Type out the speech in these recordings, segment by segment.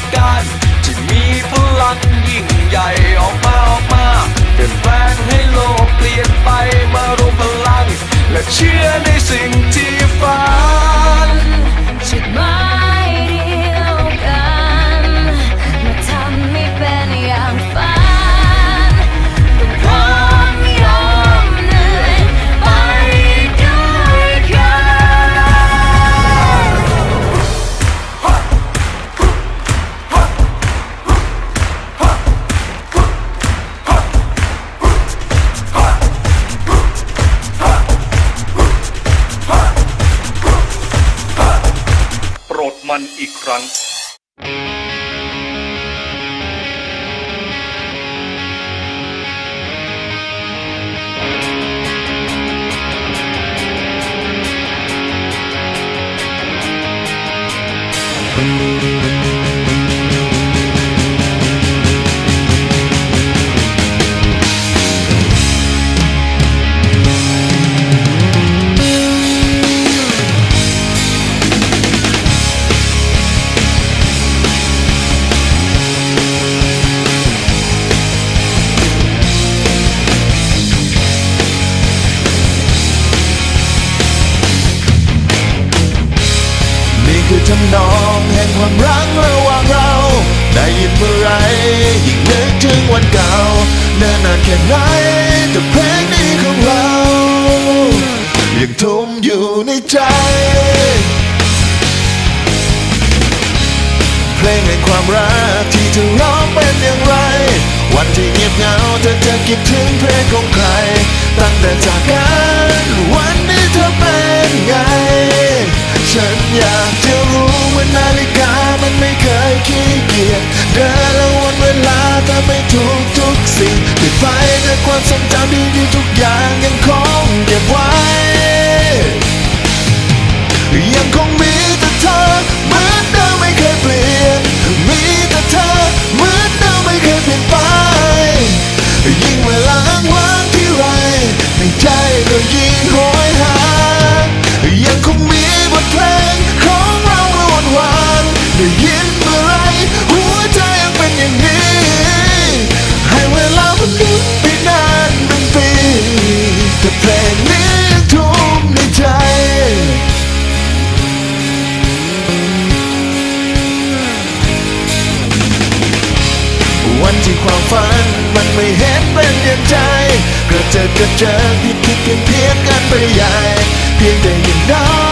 บการณ์ที่มีพลังยิ่งใหญ่ออกมาออกมาเปลี่ยนแปลงให้โลกเปลี่ยนไปมารวมพลัง และเชื่อในสิ่งที่ันอีกครั้ง คือทำนองแห่งความรักระหว่างเรา ได้ยินเมื่อไรยิ่งนึกถึงวันเก่าเนิ่นนานแค่ไหนแต่เพลงนี้ของเรา ยังทุ่มอยู่ในใจเพลงแห่งความรักที่เธอร้องเป็นอย่างไร วันที่เงียบเหงาเธอจะคิดถึงเพลงของใคร ตั้งแต่จากกันวันนี้เธอเป็นไง ฉันอยาก นาฬิกามันไม่เคยขี้เกียจเดินและวนเวลาแต่ไม่ทุกทุกสิ่งเปลี่ยนไปแต่ความทรงจำดีๆทุกอย่างยังคงเก็บไว้ ยังคงมีแต่เธอเหมือนเดิมไม่เคยเปลี่ยน มีแต่เธอเหมือนเดิมไม่เคยเปลี่ยนไป ยิ่งเวลาอ้างว้างที่ไรในใจก็ยิ่ง ก็เจอก็เจอผิดผิดเพียนเพี้ยนกันไปใหญ่ เพียงแต่ย่างน้อ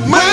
My